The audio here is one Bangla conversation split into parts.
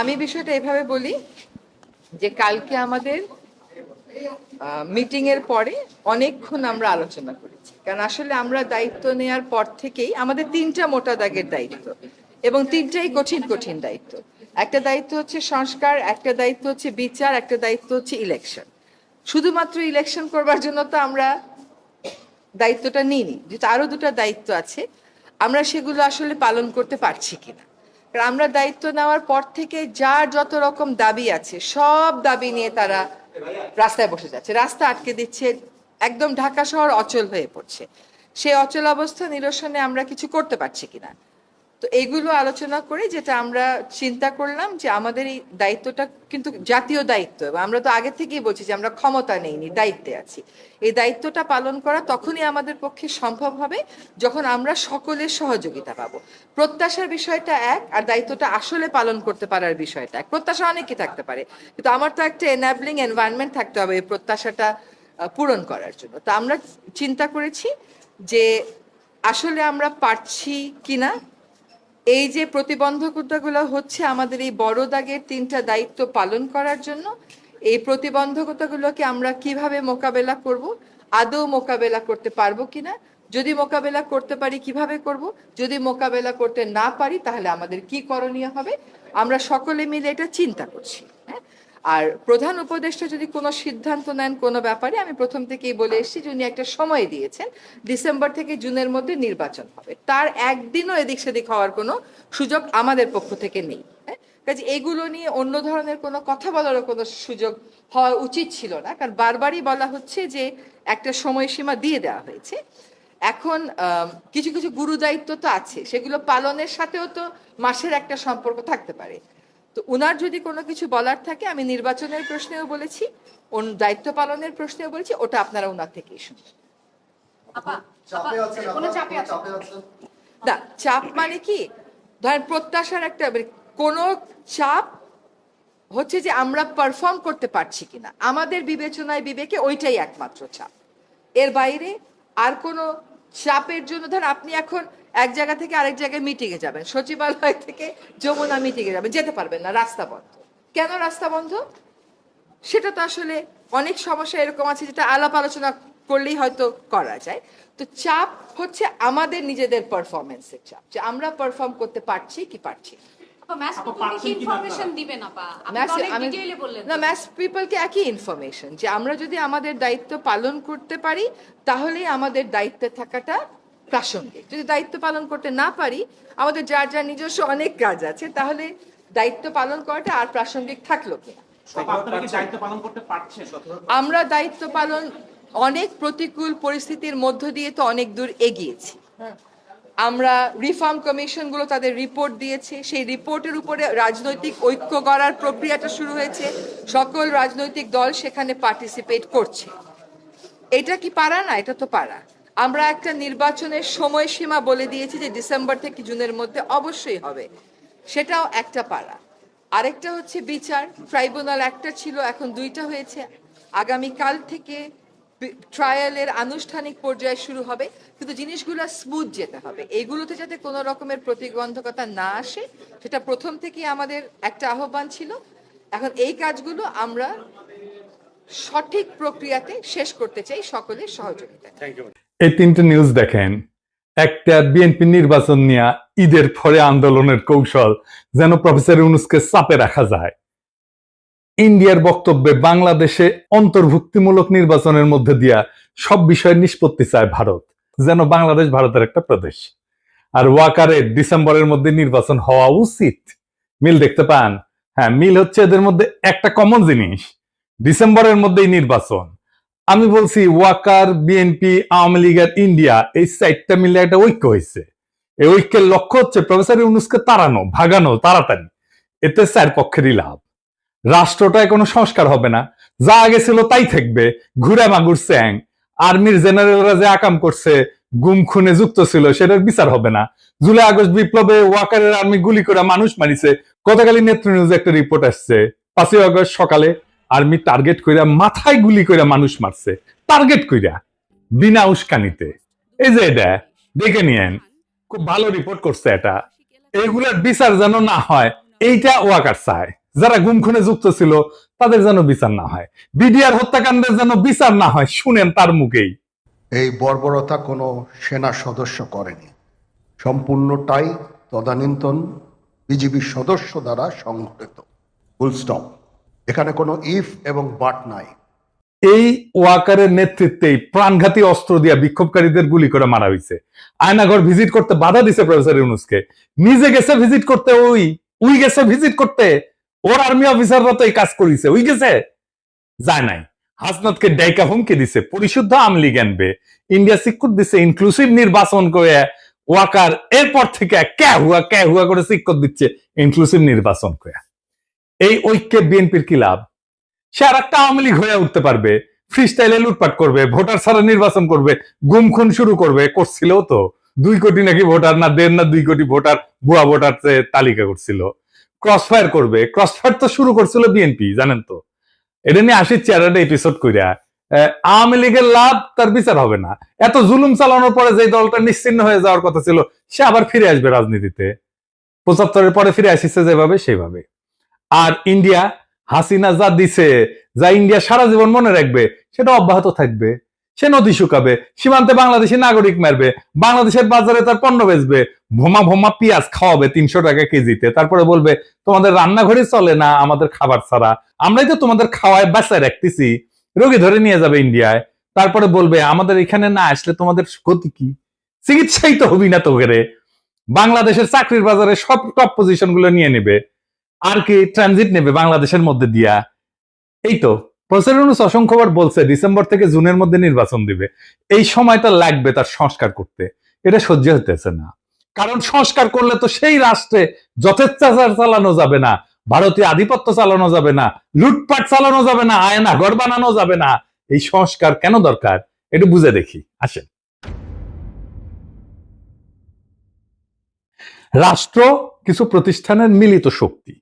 আমি বিষয়টা এভাবে বলি যে কালকে আমাদের মিটিং এর পরে অনেকক্ষণ আমরা আলোচনা করেছি। কারণ আসলে আমরা দায়িত্ব নেওয়ার পর থেকেই আমাদের তিনটা মোটা দাগের দায়িত্ব এবং তিনটাই কঠিন কঠিন দায়িত্ব। একটা দায়িত্ব হচ্ছে সংস্কার, একটা দায়িত্ব হচ্ছে বিচার, একটা দায়িত্ব হচ্ছে ইলেকশন শুধুমাত্র ইলেকশন করবার জন্য তো আমরা দায়িত্বটা নিইনি, যেহেতু আরও দুটো দায়িত্ব আছে, আমরা সেগুলো আসলে পালন করতে পারছি কিনা। আমরা দায়িত্ব নেওয়ার পর থেকে যার যত রকম দাবি আছে, সব দাবি নিয়ে তারা রাস্তায় বসে যাচ্ছে। রাস্তা আটকে দিচ্ছে, একদম ঢাকা শহর অচল হয়ে পড়ছে। সেই অচল অবস্থা নিরসনে আমরা কিছু করতে পারছি কিনা? তো এইগুলো আলোচনা করে যেটা আমরা চিন্তা করলাম যে আমাদের এই দায়িত্বটা কিন্তু জাতীয় দায়িত্ব এবং আমরা তো আগে থেকেই বলছি যে আমরা ক্ষমতা নেইনি, দায়িত্বে আছি। এই দায়িত্বটা পালন করা তখনই আমাদের পক্ষে সম্ভব হবে যখন আমরা সকলের সহযোগিতা পাবো। প্রত্যাশার বিষয়টা এক আর দায়িত্বটা আসলে পালন করতে পারার বিষয়টা এক। প্রত্যাশা অনেকই থাকতে পারে, কিন্তু আমার তো একটা এনাবলিং এনভায়রনমেন্ট থাকতে হবে এই প্রত্যাশাটা পূরণ করার জন্য। তো আমরা চিন্তা করেছি যে আসলে আমরা পারছি কিনা এই যে প্রতিবন্ধকতাগুলো হচ্ছে আমাদের এই বড় দাগের তিনটা দায়িত্ব পালন করার জন্য, এই প্রতিবন্ধকতাগুলোকে আমরা কীভাবে মোকাবেলা করব, আদৌ মোকাবেলা করতে পারব কিনা, যদি মোকাবেলা করতে পারি কীভাবে করব, যদি মোকাবেলা করতে না পারি তাহলে আমাদের কি করণীয় হবে, আমরা সকলে মিলে এটা চিন্তা করছি। আর প্রধান উপদেষ্টা যদি কোনো সিদ্ধান্ত নেন কোনো ব্যাপারে, আমি প্রথম থেকেই বলে এসেছি যে উনি একটা সময় দিয়েছেন, ডিসেম্বর থেকে জুনের মধ্যে নির্বাচন হবে। তার একদিনও এদিক সেদিক হওয়ার কোনো সুযোগ আমাদের পক্ষ থেকে নেই হ্যাঁ? কাজে এগুলো নিয়ে অন্য ধরনের কোনো কথা বলারও কোনো সুযোগ হওয়া উচিত ছিল না, কারণ বারবারই বলা হচ্ছে যে একটা সময়সীমা দিয়ে দেওয়া হয়েছে। এখন কিছু কিছু গুরু দায়িত্ব তো আছে, সেগুলো পালনের সাথেও তো মাসের একটা সম্পর্ক থাকতে পারে। তো উনার যদি কোনো কিছু বলার থাকে আমি নির্বাচনের প্রশ্নেও বলেছি ওন- দায়িত্ব পালনের প্রশ্নেও বলেছি ওটা আপনারা ওনার থেকেই শুনবেন না চাপ মানে কি? ধরেন প্রত্যাশার একটা মানে কোনো চাপ হচ্ছে যে আমরা পারফর্ম করতে পারছি কিনা। আমাদের বিবেচনায় বিবেকে ওইটাই একমাত্র চাপ। এর বাইরে আর কোনো চাপের জন্য ধর আপনি এখন এক জায়গা থেকে আরেক জায়গায় মিটিংয়ে যাবেন। সচিবালয় থেকে যমুনা মিটিংয়ে যাবেন। যেতে পারবেন না রাস্তা বন্ধ। কেন রাস্তা বন্ধ? সেটা তো আসলে অনেক সমস্যা এরকম আছে যেটা আলাপ আলোচনা করলেই হয়তো করা যায়। তো চাপ হচ্ছে আমাদের নিজেদের পারফরমেন্সের চাপ যে আমরা পারফর্ম করতে পারছি কি পারছি না। পিপলকে একই ইনফরমেশন যে আমরা যদি আমাদের দায়িত্ব পালন করতে পারি তাহলেই আমাদের দায়িত্বে থাকাটা প্রাসঙ্গিক। যদি দায়িত্ব পালন করতে না পারি আমাদের যার যার নিজস্ব অনেক কাজ আছে তাহলে দায়িত্ব পালন করাটা আর প্রাসঙ্গিক থাকল কিনা কি দায়িত্ব পালন করতে পারছেন? আমরা দায়িত্ব পালন অনেক প্রতিকূল পরিস্থিতির মধ্য দিয়ে তো অনেক দূর এগিয়েছি। হ্যাঁ। আমরা রিফর্ম কমিশনগুলো তাদের রিপোর্ট দিয়েছে। সেই রিপোর্টের উপরে রাজনৈতিক ঐক্য গড়ার প্রক্রিয়াটা শুরু হয়েছে। সকল রাজনৈতিক দল সেখানে পার্টিসিপেট করছে। এটা কি পারা না? এটা তো পারা। আমরা একটা নির্বাচনের সময়সীমা বলে দিয়েছি যে ডিসেম্বর থেকে জুনের মধ্যে অবশ্যই হবে। সেটাও একটা পাড়া। আরেকটা হচ্ছে বিচার। ট্রাইব্যুনাল একটা ছিল, এখন দুইটা হয়েছে। আগামী কাল থেকে ট্রায়ালের আনুষ্ঠানিক পর্যায়ে শুরু হবে, কিন্তু জিনিসগুলো স্মুথ যেতে হবে। এগুলোতে যাতে কোনো রকমের প্রতিবন্ধকতা না আসে, সেটা প্রথম থেকেই আমাদের একটা আহ্বান ছিল। এখন এই কাজগুলো আমরা সঠিক প্রক্রিয়াতে শেষ করতে চাই সকলের সহযোগিতায়। এই তিনটে নিউজ দেখেন। একটা বিএনপি নির্বাচন নিয়ে ঈদের পরে আন্দোলনের কৌশল যেন প্রফেসর ইউনুসকে চাপে রাখা যায়। ইন্ডিয়ার বক্তব্যে বাংলাদেশে অন্তর্ভুক্তিমূলক নির্বাচনের মধ্যে দিয়া সব বিষয়ের নিষ্পত্তি চায় ভারত, যেন বাংলাদেশ ভারতের একটা প্রদেশ। আর ওয়াকারে ডিসেম্বরের মধ্যে নির্বাচন হওয়া উচিত। মিল দেখতে পান? হ্যাঁ মিল হচ্ছে এদের মধ্যে একটা কমন জিনিস। ডিসেম্বরের মধ্যেই নির্বাচন। আমি বলছি ওয়াকার, বিএনপি, আওয়ামী লীগ আর ইন্ডিয়া, এই চারটা মিলে একটা ঐক্য হয়েছে। এই ঐক্যের লক্ষ্য হচ্ছে প্রফেসর ইউনুসকে তাড়ানো, ভাগানো, তাড়াতাড়ি। এতে চার পক্ষেরই লাভ। রাষ্ট্রটায় কোনো সংস্কার হবে না। যা আগে ছিল তাই থাকবে। ঘুরে মাগুর স্যাং। আর্মির জেনারেলরা যে আকাম করছে, গুম খুনে যুক্ত ছিল, সেটার বিচার হবে না। জুলাই, আগস্ট বিপ্লবে ওয়াকারের আর্মি গুলি করে মানুষ মারিছে। গতকালই নেত্র নিউজে একটা রিপোর্ট আসছে। পাঁচই আগস্ট সকালে আর্মি টার্গেট কইরা মাথায় গুলি কইরা মানুষ মারছে। টার্গেট কইরা, বিনা উস্কানিতে। এই যে এটা, দেখে নিয়েন, খুব ভালো রিপোর্ট করছে এটা। এগুলার বিচার যেন না হয়, এইটা ওয়াকার চায়। যারা গুম খুনে যুক্ত ছিল, তাদের যেন বিচার না হয়। বিডিআর হত্যাকাণ্ডের যেন বিচার না হয়, শুনেন তার মুখেই। এই বর্বরতা কোনো সেনা সদস্য করেনি। সম্পূর্ণটাই তদানীন্তন বিজিবির সদস্য দ্বারা সংঘটিত। ফুল স্টপ এখানে কোনো ইফ এবং বাট নাই। এই ওয়াকারের নেতৃত্বেই প্রাণঘাতী অস্ত্র দিয়া বিক্ষোভকারীদের গুলি করে মারা হয়েছে আয়নাঘর ভিজিট করতে বাধা দিছে প্রফেসর ইউনুসকে। নিজে গেছে ভিজিট করতে ওই, উই গেছে ভিজিট করতে, ওর আর্মি অফিসাররা তো এই কাজ করিছে, উই গেছে? যায় নাই। হাসনাতকে ডাইকা হুমকি দিছে, পরিশুদ্ধ আমলি জ্ঞানবে ইন্ডিয়া সিকুট দিছে ইনক্লুসিভ নির্বাচন করে ওয়াকার এরপর থেকে ক্যা হুয়া ক্যা হুয়া করে সিক্কত দিচ্ছে ইনক্লুসিভ নির্বাচন করে। এই ঐক্যে বিএনপির কি লাভ? সে আর একটা আওয়ামী লীগ হয়ে উঠতে পারবে ফ্রি স্টাইলে লুটপাট করবে, ভোটার ছাড়া নির্বাচন করবে, গুম খুন শুরু করবে, করছিল তো? দুই কোটি নাকি ভোটার না দেড় না দুই কোটি ভোটার, ভুয়া ভোটার তালিকা করছিল। ক্রস ফায়ার করবে ক্রস ফায়ার তো শুরু করছিল বিএনপি, জানেন তো? এটা নিয়ে আসি চেয়ারটা এপিসোড কইরা। আওয়ামী লীগের লাভ তার বিচার হবে না। এত জুলুম চালানোর পরে যে দলটা নিশ্চিন্ন হয়ে যাওয়ার কথা ছিল, সে আবার ফিরে আসবে রাজনীতিতে। পঁচাত্তরের পরে ফিরে আসিছে যেভাবে সেভাবে আর ইন্ডিয়া হাসিনা যা দিছে, যা ইন্ডিয়া সারা জীবন মনে রাখবে, সেটা অব্যাহত থাকবে। সে নদী শুকাবে, সীমান্তে বাংলাদেশি নাগরিক মারবে, বাংলাদেশের বাজারে তার পণ্য বেচবে, ভোমা ভোমা পেঁয়াজ খাওয়াবে তিনশো টাকা কেজিতে। তারপরে বলবে, তোমাদের রান্নাঘরে চলে না আমাদের খাবার ছাড়া। আমরাই তো তোমাদের খাওয়ায় বাসায় রাখতেছি। রোগী ধরে নিয়ে যাবে ইন্ডিয়ায় তারপরে বলবে, আমাদের এখানে না আসলে তোমাদের ক্ষতি কি? চিকিৎসাই তো হবি না তো বাংলাদেশের চাকরির বাজারে সব টপ পজিশনগুলো নিয়ে নেবে। আর কি ট্রানজিট নেবে বাংলাদেশের মধ্যে দিয়া? এই তো প্রফেসর অসংখ্যবার বলছে ডিসেম্বর থেকে জুনের মধ্যে নির্বাচন দিবে। এই সময়টা লাগবে তার সংস্কার করতে। এটা সহ্য হতেছে না। কারণ সংস্কার করলে তো সেই রাষ্ট্রে যথেচ্ছাচার চালানো যাবে না, ভারতীয় আধিপত্য চালানো যাবে না, লুটপাট চালানো যাবে না, আয়না ঘর বানানো যাবে না। এই সংস্কার কেন দরকার? একটু বুঝে দেখি। আসেন। রাষ্ট্র কিছু প্রতিষ্ঠানের মিলিত শক্তি।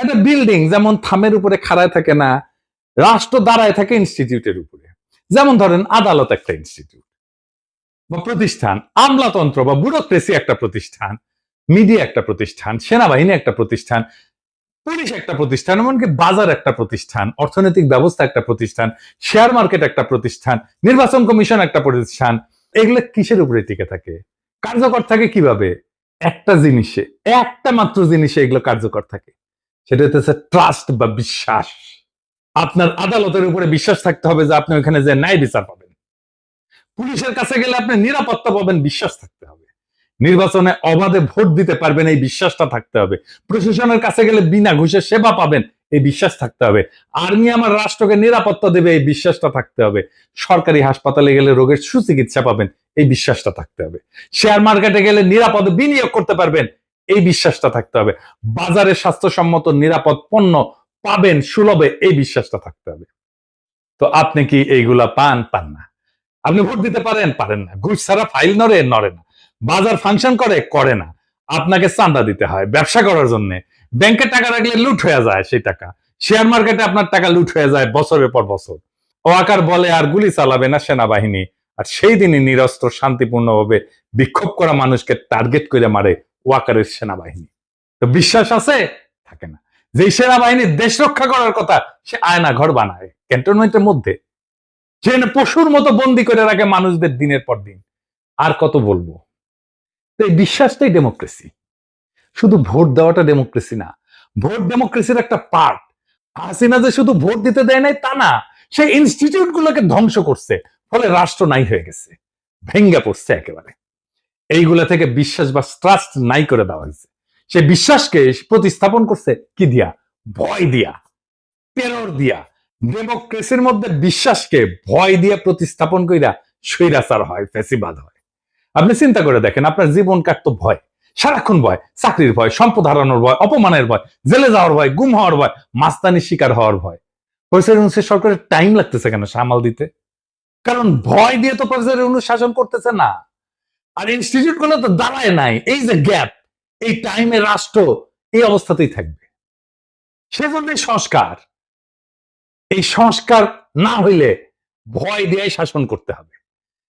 একটা বিল্ডিং যেমন থামের উপরে খাড়ায় থাকে না, রাষ্ট্র দাঁড়ায় থাকে ইনস্টিটিউটের উপরে। যেমন ধরেন আদালত একটা ইনস্টিটিউট বা প্রতিষ্ঠান, আমলাতন্ত্র বা ব্যুরোক্রেসি একটা প্রতিষ্ঠান মিডিয়া একটা প্রতিষ্ঠান, সেনাবাহিনী একটা প্রতিষ্ঠান পুলিশ একটা প্রতিষ্ঠান, এমনকি বাজার একটা প্রতিষ্ঠান, অর্থনৈতিক ব্যবস্থা একটা প্রতিষ্ঠান শেয়ার মার্কেট একটা প্রতিষ্ঠান, নির্বাচন কমিশন একটা প্রতিষ্ঠান, এগুলো কিসের উপরে টিকে থাকে? কার্যকর থাকে কীভাবে? একটা জিনিসে, একটা মাত্র জিনিসে এগুলো কার্যকর থাকে। সেটা হচ্ছে ট্রাস্ট বা বিশ্বাস। আপনার আদালতের উপরে বিশ্বাস থাকতে হবে যে আপনি ওখানে যে ন্যায় বিচার পাবেন। পুলিশের কাছে গেলে আপনি নিরাপত্তা পাবেন, বিশ্বাস থাকতে হবে। নির্বাচনে অবাধে ভোট দিতে পারবেন, এই বিশ্বাসটা থাকতে হবে। প্রশাসনের কাছে গেলে বিনা ঘুষে সেবা পাবেন, এই বিশ্বাস থাকতে হবে। আর্মি আমার রাষ্ট্রকে নিরাপত্তা দেবে, এই বিশ্বাসটা থাকতে হবে। সরকারি হাসপাতালে গেলে রোগের সুচিকিৎসা পাবেন, এই বিশ্বাসটা থাকতে হবে। শেয়ার মার্কেটে গেলে নিরাপদে বিনিয়োগ করতে পারবেন এই বিশ্বাসটা থাকতে হবে। বাজারে স্বাস্থ্যসম্মত নিরাপদ পণ্য পাবেন সুলভে এই বিশ্বাসটা থাকতে হবে। তো আপনি কি এইগুলা পান? পান না। আপনি ভোট দিতে পারেন? পারেন না। ঘুষ ছাড়া ফাইল নড়ে? নড়ে না। বাজার ফাংশন করে? করে না। আপনাকে চান্দা দিতে হয় ব্যবসা করার জন্য। ব্যাংকে টাকা রাখলে লুট হয়ে যায় সেই টাকা। শেয়ার মার্কেটে আপনার টাকা লুট হয়ে যায় বছরের পর বছর। ও আকার বলে আর গুলি চালাবে না সেনাবাহিনী। আর সেই দিনই নিরস্ত্র, শান্তিপূর্ণভাবে বিক্ষোভ করা মানুষকে টার্গেট করে মারে ওয়াকারের সেনাবাহিনী। তো বিশ্বাস আছে? থাকে না। যে সেনাবাহিনী দেশ রক্ষা করার কথা সে আয়না ঘর বানায়, ক্যান্টনমেন্টের মধ্যে। সেখানে পশুর মতো বন্দি করে রাখে মানুষদের দিনের পর দিন। আর কত বলব? তো এই বিশ্বাসটাই ডেমোক্রেসি শুধু ভোট দেওয়াটা ডেমোক্রেসি না, ভোট ডেমোক্রেসির একটা পার্ট হাসিনা যে শুধু ভোট দিতে দেয় নাই, তা না সে ইনস্টিটিউট গুলোকে ধ্বংস করছে। ফলে রাষ্ট্র নাই হয়ে গেছে। ভেঙ্গে পড়ছে একেবারে। এইগুলা থেকে বিশ্বাস বা ট্রাস্ট নাই করে দেওয়া হয়েছে। সে বিশ্বাসকে প্রতিস্থাপন করছে কি দিয়া? ভয় দিয়া টেরর দিয়া। ডেমোক্রেসির মধ্যে বিশ্বাসকে ভয় দিয়ে প্রতিস্থাপন কইরা স্বৈরাচার হয় ফেসিবাদ হয়। আপনি চিন্তা করে দেখেন, আপনার জীবন কাটতো ভয়, সারাক্ষণ ভয়, চাকরির ভয়, সম্পদ হারানোর ভয়, অপমানের ভয়, জেলে যাওয়ার ভয়, গুম হওয়ার ভয়, মাস্তানির শিকার হওয়ার ভয়। প্রফেসর ইউনুসের সরকারের টাইম লাগতেছে কেন সামাল দিতে? কারণ ভয় দিয়ে তো প্রফেসর ইউনুস শাসন করতেছে না। আর ইনস্টিটিউটগুলো তো দাঁড়ায় নাই। এই যে গ্যাপ এই টাইমে রাষ্ট্র এই অবস্থাতেই থাকবে। সেজন্যই সংস্কার। এই সংস্কার না হইলে ভয় দিয়ে শাসন করতে হবে।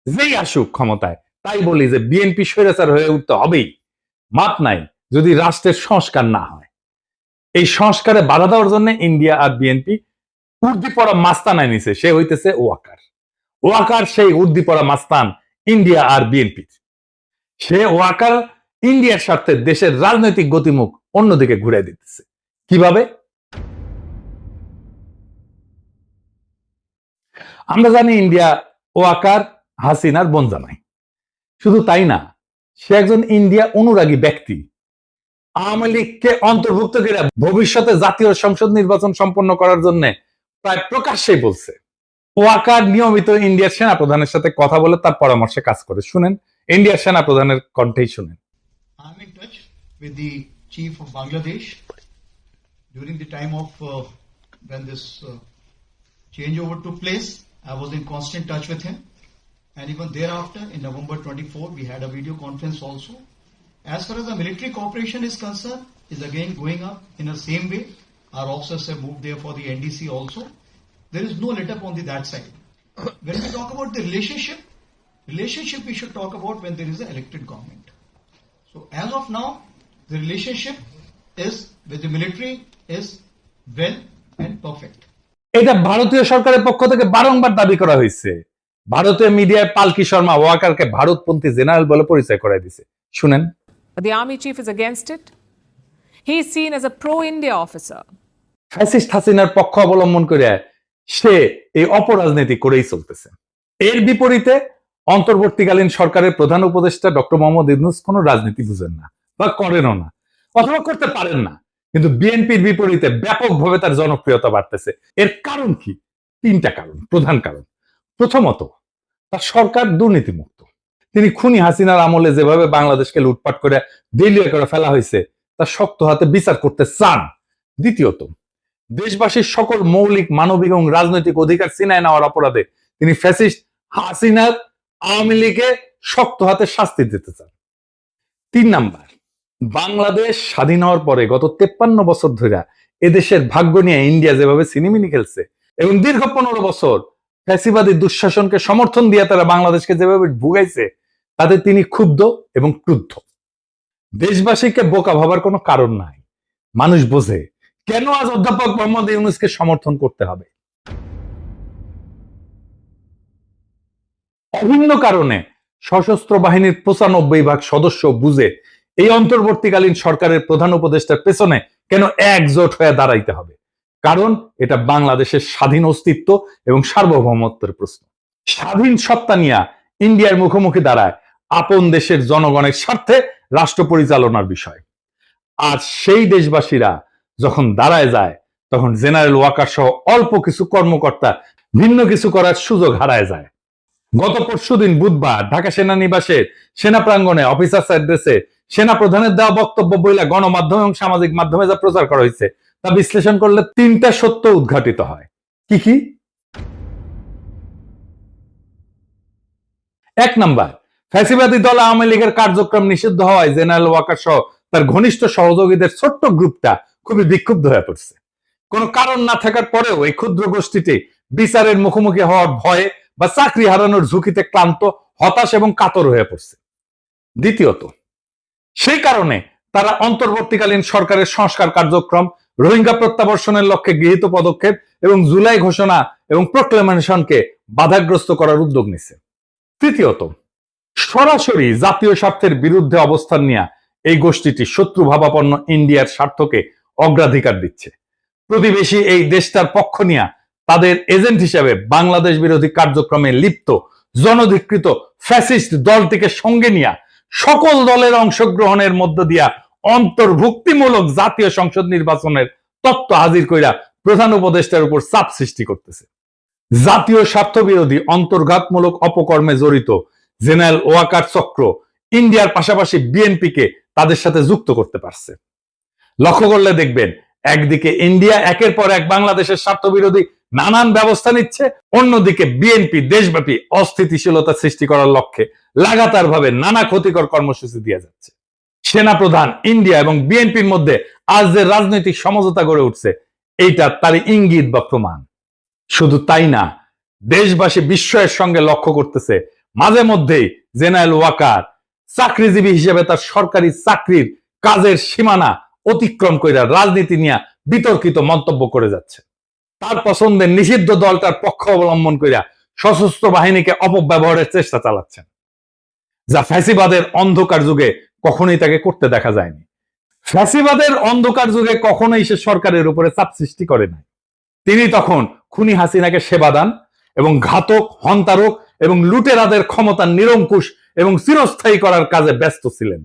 যেই আসুক ক্ষমতায়, তাই বলি যে বিএনপি স্বৈরাচার হয়ে উঠতে হবেই। মাপ নাই, যদি রাষ্ট্রের সংস্কার না হয়। এই সংস্কারে বাধা দেওয়ার জন্য ইন্ডিয়া আর বিএনপি উর্দি পড়া মাস্তানায় নিছে। সে হইতেছে ওয়াকার। ওয়াকার সেই উর্দি পড়া মাস্তান ইন্ডিয়া আর বিএনপি সে ওয়াকার ইন্ডিয়ার স্বার্থে দেশের রাজনৈতিক গতিমুখ অন্যদিকে ঘুরে দিতেছে। কীভাবে? আমরা জানি ইন্ডিয়া ওয়াকার হাসিনার বোন জামাই। শুধু তাই না, সে একজন ইন্ডিয়া অনুরাগী ব্যক্তি। আওয়ামী লীগকে অন্তর্ভুক্ত করে ভবিষ্যতে জাতীয় সংসদ নির্বাচন সম্পন্ন করার জন্য প্রায় প্রকাশ্যেই বলছে। ওয়াকার নিয়মিত ইন্ডিয়ার সেনা প্রধানের সাথে কথা বলে তার পরামর্শে কাজ করে। শুনেন ইন্ডিয়ার সেনা প্রধানের কণ্ঠেই শুনেন I'm in touch with the chief of Bangladesh during the time of uh, when this uh, changeover took place. I was in constant touch with him, and even thereafter, in November 24, we had a video conference also. As far as the military cooperation is concerned, is again going up in the same way. Our officers have moved there for the NDC also. There is no let up on the that side. When we talk about the relationship, relationship we should talk about when there is an elected government. So as of now, the relationship is with the military is well and perfect. এটা ভারতীয় সরকারের পক্ষ থেকে বারংবার দাবি করা হয়েছে। ভারতীয় মিডিয়ায় পালকি শর্মা ওয়াকারকে ভারতপন্থী জেনারেল বলে পরিচয় করে দিছে শুনেন। The army chief is against it he is seen as a pro India officer fascist হাসিনার পক্ষ অবলম্বন করে সে এই অপরাজনীতি করেই চলতেছে। এর বিপরীতে অন্তর্বর্তীকালীন সরকারের প্রধান উপদেষ্টা ডক্টর মোহাম্মদ ইউনূস কোনো রাজনীতি বুঝেন না বা করেনও না, অথবা করতে পারেন না, কিন্তু বিএনপির বিপরীতে ব্যাপকভাবে তার জনপ্রিয়তা বাড়তেছে। এর কারণ কি? তিনটা কারণ, প্রধান কারণ। প্রথমত, তার সরকার দুর্নীতিমুক্ত। তিনি খুনি হাসিনার আমলে যেভাবে বাংলাদেশকে লুটপাট করে দেলিয়া করে ফেলা হয়েছে, তা শক্ত হাতে বিচার করতে চান। দ্বিতীয়ত, দেশবাসীর সকল মৌলিক, মানবিক এবং রাজনৈতিক অধিকার ছিনায় নেওয়ার অপরাধে তিনি ফ্যাসিস্ট হাসিনার আওয়ামী লীগে শক্ত হাতে শাস্তি দিতে চান। তিন নাম্বার, বাংলাদেশ স্বাধীন হওয়ার পরে গত তেপ্পান্ন বছর ধরে এদেশের ভাগ্য নিয়ে ইন্ডিয়া যেভাবে সিনেমিনি খেলছে এবং দীর্ঘ পনেরো বছর ফ্যাসিবাদী দুঃশাসনকে সমর্থন দিয়ে তারা বাংলাদেশকে যেভাবে ভুগাইছে, তাতে তিনি ক্ষুব্ধ এবং ক্রুদ্ধ। দেশবাসীকে বোকা ভাবার কোনো কারণ নাই। মানুষ বোঝে, কেন আজ অধ্যাপক মোহাম্মদ ইউনুসকে সমর্থন করতে হবে? অভিন্ন কারণে সশস্ত্র বাহিনীর পঁচানব্বই ভাগ সদস্য বুঝে এই অন্তর্বর্তীকালীন সরকারের প্রধান উপদেষ্টার পেছনে কেন একজোট হয়ে দাঁড়াইতে হবে? কারণ এটা বাংলাদেশের স্বাধীন অস্তিত্ব এবং সার্বভৌমত্বের প্রশ্ন। স্বাধীন সত্তা নিয়ে ইন্ডিয়ার মুখোমুখি দাঁড়ায় আপন দেশের জনগণের স্বার্থে রাষ্ট্র পরিচালনার বিষয়। আর সেই দেশবাসীরা যখন দাঁড়ায় যায়, তখন জেনারেল ওয়াকার সহ অল্প কিছু কর্মকর্তা ভিন্ন কিছু করার সুযোগ হারায় যায়। গত পরশুদিন বুধবার ঢাকা সেনানিবাসের সেনা প্রাঙ্গণে অফিসার্স অ্যাড্রেসে সেনা প্রধানের দেওয়া বক্তব্য বইলা গণমাধ্যম এবং সামাজিক মাধ্যমে যা প্রচার করা হয়েছে, তা বিশ্লেষণ করলে তিনটা সত্য উদ্ঘাটিত হয়। কি কি? এক নাম্বার, ফ্যাসিবাদী দল আওয়ামী লীগের কার্যক্রম নিষিদ্ধ হওয়ায় জেনারেল ওয়াকার সহ তার ঘনিষ্ঠ সহযোগীদের ছোট্ট গ্রুপটা খুবই বিক্ষুব্ধ হয়ে পড়ছে। কোনো কারণ না থাকার পরেও এই ক্ষুদ্র গোষ্ঠীটি বিচারের মুখোমুখি হওয়ার ভয়ে বা চাকরি হারানোর ঝুঁকিতে ক্লান্ত, হতাশ এবং কাতর হয়ে পড়ছে। দ্বিতীয়ত, সেই কারণে তারা অন্তর্বর্তীকালীন সরকারের সংস্কার কার্যক্রম, রোহিঙ্গা প্রত্যাবর্ষণের লক্ষ্যে গৃহীত পদক্ষেপ এবং জুলাই ঘোষণা এবং প্রোক্লেমেশনকে বাধাগ্রস্ত করার উদ্যোগ নিচ্ছে তৃতীয়ত, সরাসরি জাতীয় স্বার্থের বিরুদ্ধে অবস্থান নিয়ে এই গোষ্ঠীটি শত্রু ভাবাপন্ন ইন্ডিয়ার স্বার্থকে অগ্রাধিকার দিচ্ছে। প্রতিবেশী এই দেশটার পক্ষ নিয়ে তাদের এজেন্ট হিসেবে বাংলাদেশ বিরোধী কার্যক্রমে লিপ্ত, জনধিকৃত ফ্যাসিস্ট দলটিকে সঙ্গে নিয়ে সকল দলের অংশগ্রহণের মধ্য দিয়া অন্তর্ভুক্তিমূলক জাতীয় সংসদ নির্বাচনের তত্ত্ব হাজির কইরা প্রধান উপদেষ্টার উপর চাপ সৃষ্টি করতেছে। জাতীয় স্বার্থ বিরোধী অন্তর্ঘাতমূলক অপকর্মে জড়িত জেনারেল ওয়াকার চক্র ইন্ডিয়ার পাশাপাশি বিএনপিকে তাদের সাথে যুক্ত করতে পারছে। লক্ষ্য করলে দেখবেন, একদিকে ইন্ডিয়া একের পর এক বাংলাদেশের স্বার্থ বিরোধী নানান ব্যবস্থা নিচ্ছে। অন্যদিকে বিএনপি দেশব্যাপী অস্থিতিশীলতা সৃষ্টি করার লক্ষ্যে লাগাতার ভাবে নানা ক্ষতিকর কর্মসূচি দিয়ে যাচ্ছে। সেনাপ্রধান ইন্ডিয়া এবং বিএনপির মধ্যে আজ যে রাজনৈতিক সমঝোতা গড়ে উঠছে, এইটা তার ইঙ্গিত বা প্রমাণ। শুধু তাই না, দেশবাসী বিস্ময়ের সঙ্গে লক্ষ্য করতেছে, মাঝে মধ্যেই জেনারেল ওয়াকার, চাকরিজীবী হিসেবে তার সরকারি চাকরির কাজের সীমানা অতিক্রম করে রাজনীতি নিয়ে বিতর্কিত মন্তব্য করে যাচ্ছে। তার পছন্দের নিষিদ্ধ দলটার পক্ষ অবলম্বন করিয়া সশস্ত্র বাহিনীকে অপব্যবহারের চেষ্টা চালাচ্ছেন। যা ফ্যাসিবাদের অন্ধকার যুগে কখনোই তাকে করতে দেখা যায়নি। ফ্যাসিবাদের অন্ধকার যুগে কখনোই সে সরকারের উপরে চাপ সৃষ্টি করে নাই। তিনি তখন খুনি হাসিনাকে সেবা দান এবং ঘাতক, হন্তারক এবং লুটেরাদের ক্ষমতা নিরঙ্কুশ এবং চিরস্থায়ী করার কাজে ব্যস্ত ছিলেন।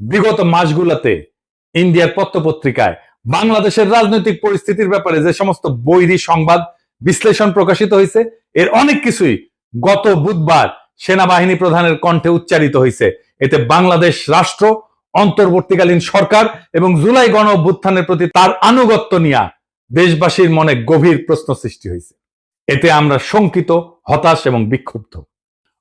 বিগত মাসগুলোতে ইন্ডিয়ার পত্রপত্রিকায় বাংলাদেশের রাজনৈতিক পরিস্থিতির ব্যাপারে যে সমস্ত বৈরী সংবাদ বিশ্লেষণ প্রকাশিত হয়েছে, এর অনেক কিছুই গত বুধবার সেনাবাহিনী প্রধানের কণ্ঠে উচ্চারিত হয়েছে। এতে বাংলাদেশ রাষ্ট্র, অন্তর্বর্তীকালীন সরকার এবং জুলাই গণ অভ্যুত্থানের প্রতি তার আনুগত্য নিয়ে দেশবাসীর মনে গভীর প্রশ্ন সৃষ্টি হয়েছে। এতে আমরা শঙ্কিত, হতাশ এবং বিক্ষুব্ধ।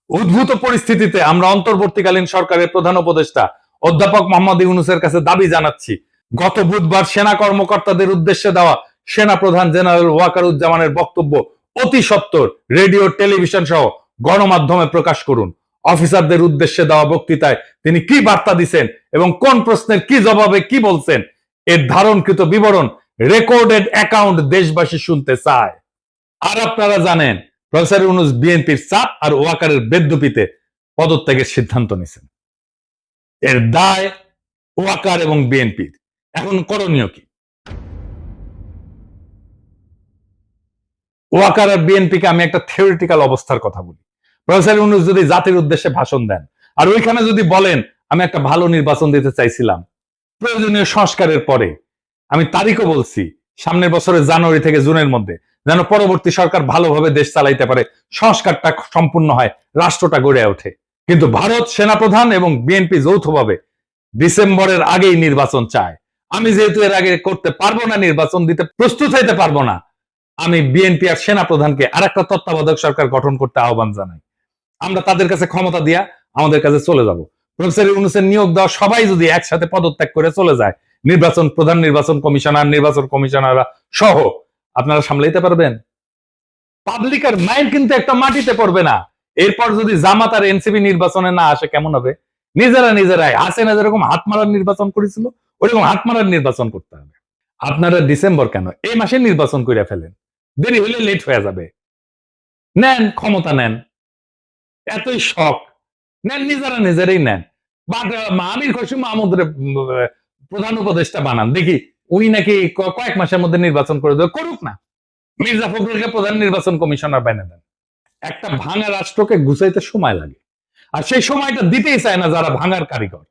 উদ্ভূত পরিস্থিতিতে আমরা অন্তর্বর্তীকালীন সরকারের প্রধান উপদেষ্টা অধ্যাপক মোহাম্মদ ইউনুসের কাছে দাবি জানাচ্ছি গত বুধবার সেনা কর্মকর্তাদের উদ্দেশ্যে দেওয়া সেনা প্রধান জেনারেল ওয়াকারুজ্জামানের বক্তব্য অতি সত্বর রেডিও, টেলিভিশন সহ গণমাধ্যমে প্রকাশ করুন। অফিসারদের উদ্দেশ্যে দেওয়া বক্তৃতায় তিনি কি বার্তা দিচ্ছেন এবং কোন প্রশ্নের কি জবাবে কি বলছেন, এর ধারণকৃত বিবরণ রেকর্ডেড অ্যাকাউন্ট দেশবাসী শুনতে চায়। আর আপনারা জানেন, প্রফেসর ইউনুস বিএনপির চাপ আর ওয়াকারের বেদ্যুপিতে পদত্যাগের সিদ্ধান্ত নিয়েছেন। এর দায় ওয়াকার এবং বিএনপির। এখন করণীয় কি? ওয়াকার আর বিএনপিকে আমি একটা থিওরিটিক্যাল অবস্থার কথা বলি। প্রফেসর ইউনুস যদি জাতির উদ্দেশ্যে ভাষণ দেন, আর ওইখানে যদি বলেন, আমি একটা ভালো নির্বাচন দিতে চাইছিলাম, প্রয়োজনীয় সংস্কারের পরে, আমি তারিখও বলছি, সামনের বছরের জানুয়ারি থেকে জুনের মধ্যে, যেন পরবর্তী সরকার ভালোভাবে দেশ চালাইতে পারে, সংস্কারটা সম্পূর্ণ হয়, রাষ্ট্রটা গড়ে ওঠে। কিন্তু ভারত সেনাপ্রধান এবং বিএনপি যৌথভাবে ডিসেম্বরের আগেই নির্বাচন চায়। আমি যেহেতু এর আগে করতে পারব না, নির্বাচন দিতে প্রস্তুত হইতে পারব না, আমি বিএনপি আর সেনাপ্রধানকে আর একটা তত্ত্বাবধায়ক সরকার গঠন করতে আহ্বান জানাই। আমরা তাদের কাছে ক্ষমতা দিয়া আমাদের কাছে চলে যাব। প্রফেসর ইউনুসের নিয়োগ দেওয়া সবাই যদি একসাথে পদত্যাগ করে চলে যায়, নির্বাচন প্রধান নির্বাচন কমিশনার, নির্বাচন কমিশনাররা সহ, আপনারা সামলাইতে পারবেন? পাবলিক আর মাইন্ড কিন্তু একটা মাটিতে পড়বে না। এরপর যদি জামাত আর এনসিপি নির্বাচনে না আসে, কেমন হবে? নিজেরা নিজেরাই, হাসিনা যেরকম হাত মারার নির্বাচন করেছিল ওরকম হাত নির্বাচন করতে হবে। আপনারা ডিসেম্বর কেন? এই মাসে নির্বাচন করে ফেলেন। দেরি হলে লেট হয়ে যাবে। নেন, ক্ষমতা নেন। এতই শখ। নেন, নিজেরা নিজেরাই নেন। আমির খসু মাহমুদের প্রধান উপদেষ্টা বানান। দেখি, উনি নাকি কয়েক মাসের মধ্যে নির্বাচন করে দেবে। করুক না। মির্জা ফখরুলকে প্রধান নির্বাচন কমিশনার বানিয়ে দেন। একটা ভাঙা রাষ্ট্রকে গুছাইতে সময় লাগে। আর সেই সময়টা দিতেই চায় না যারা ভাঙার কারিগর।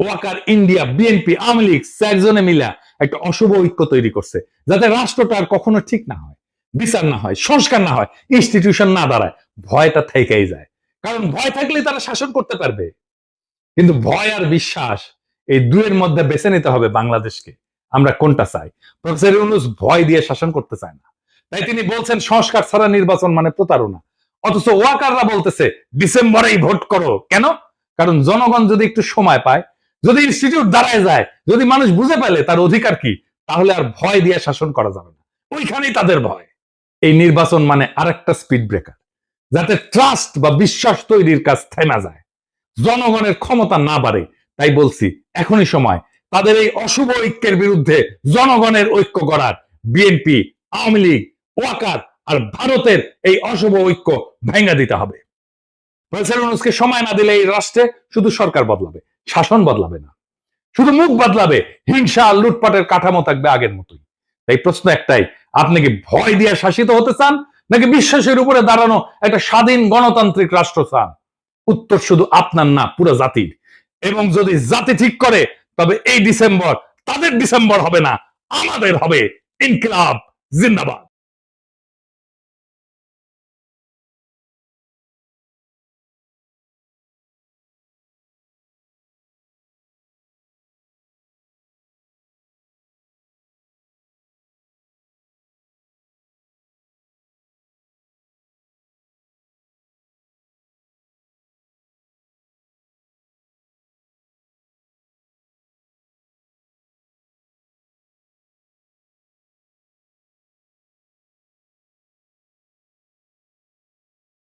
ওয়াকার ইন্ডিয়া, বিএনপি, আওয়ামী লীগ, চারজনে মিলা একটা অশুভ ঐক্য তৈরি করছে, যাতে রাষ্ট্রটা আর কখনো ঠিক না হয়, বিচার না হয়, সংস্কার না হয় ইনস্টিটিউশন না দাঁড়ায় ভয়টা থেকেই যায়। কারণ ভয় থাকলে তারা শাসন করতে পারবে। কিন্তু ভয় আর বিশ্বাস এই দুয়ের মধ্যে বেছে নিতে হবে বাংলাদেশকে। আমরা কোনটা চাই? প্রফেসর ইউনুস ভয় দিয়ে শাসন করতে চায় না। তাই তিনি বলছেন, সংস্কার ছাড়া নির্বাচন মানে প্রতারণা। অথচ ওয়াকাররা বলতেছে, ডিসেম্বরেই ভোট করো। কেন? কারণ জনগণ যদি একটু সময় পায় যদি ইনস্টিটিউট দাঁড়ায় যায়, যদি মানুষ বুঝে পেলে তার অধিকার কি, তাহলে আর ভয় দিয়ে শাসন করা যাবে না। ওইখানেই তাদের ভয়। এই নির্বাচন মানে আরেকটা স্পিড ব্রেকার যাতে ট্রাস্ট বা বিশ্বাস তৈরির কাজ থেমা যায়। জনগণের ক্ষমতা না বাড়ে, তাই বলছি, এখনই সময়। তাদের এই অশুভ ঐক্যের বিরুদ্ধে জনগণের ঐক্য করার বিএনপি, আওয়ামী লীগ, ওয়াকার আর ভারতের এই অশুভ ঐক্য ভেঙে দিতে হবে। সময় না দিলে এই রাষ্ট্রে শুধু সরকার বদলাবে। শাসন বদলাবে না। শুধু মুখ বদলাবে, হিংসা লুটপাটের কাঠামো থাকবে আগের মতোই। তাই প্রশ্ন একটাই, আপনি কি ভয় দিয়ে শাসিত হতে চান, নাকি বিশ্বাসের উপরে দাঁড়ানো একটা স্বাধীন গণতান্ত্রিক রাষ্ট্র চান? উত্তর শুধু আপনার না, পুরো জাতির। এবং যদি জাতি ঠিক করে, তবে এই ডিসেম্বর তাদের ডিসেম্বর হবে না, আমাদের হবে ইনকিলাব, জিন্দাবাদ।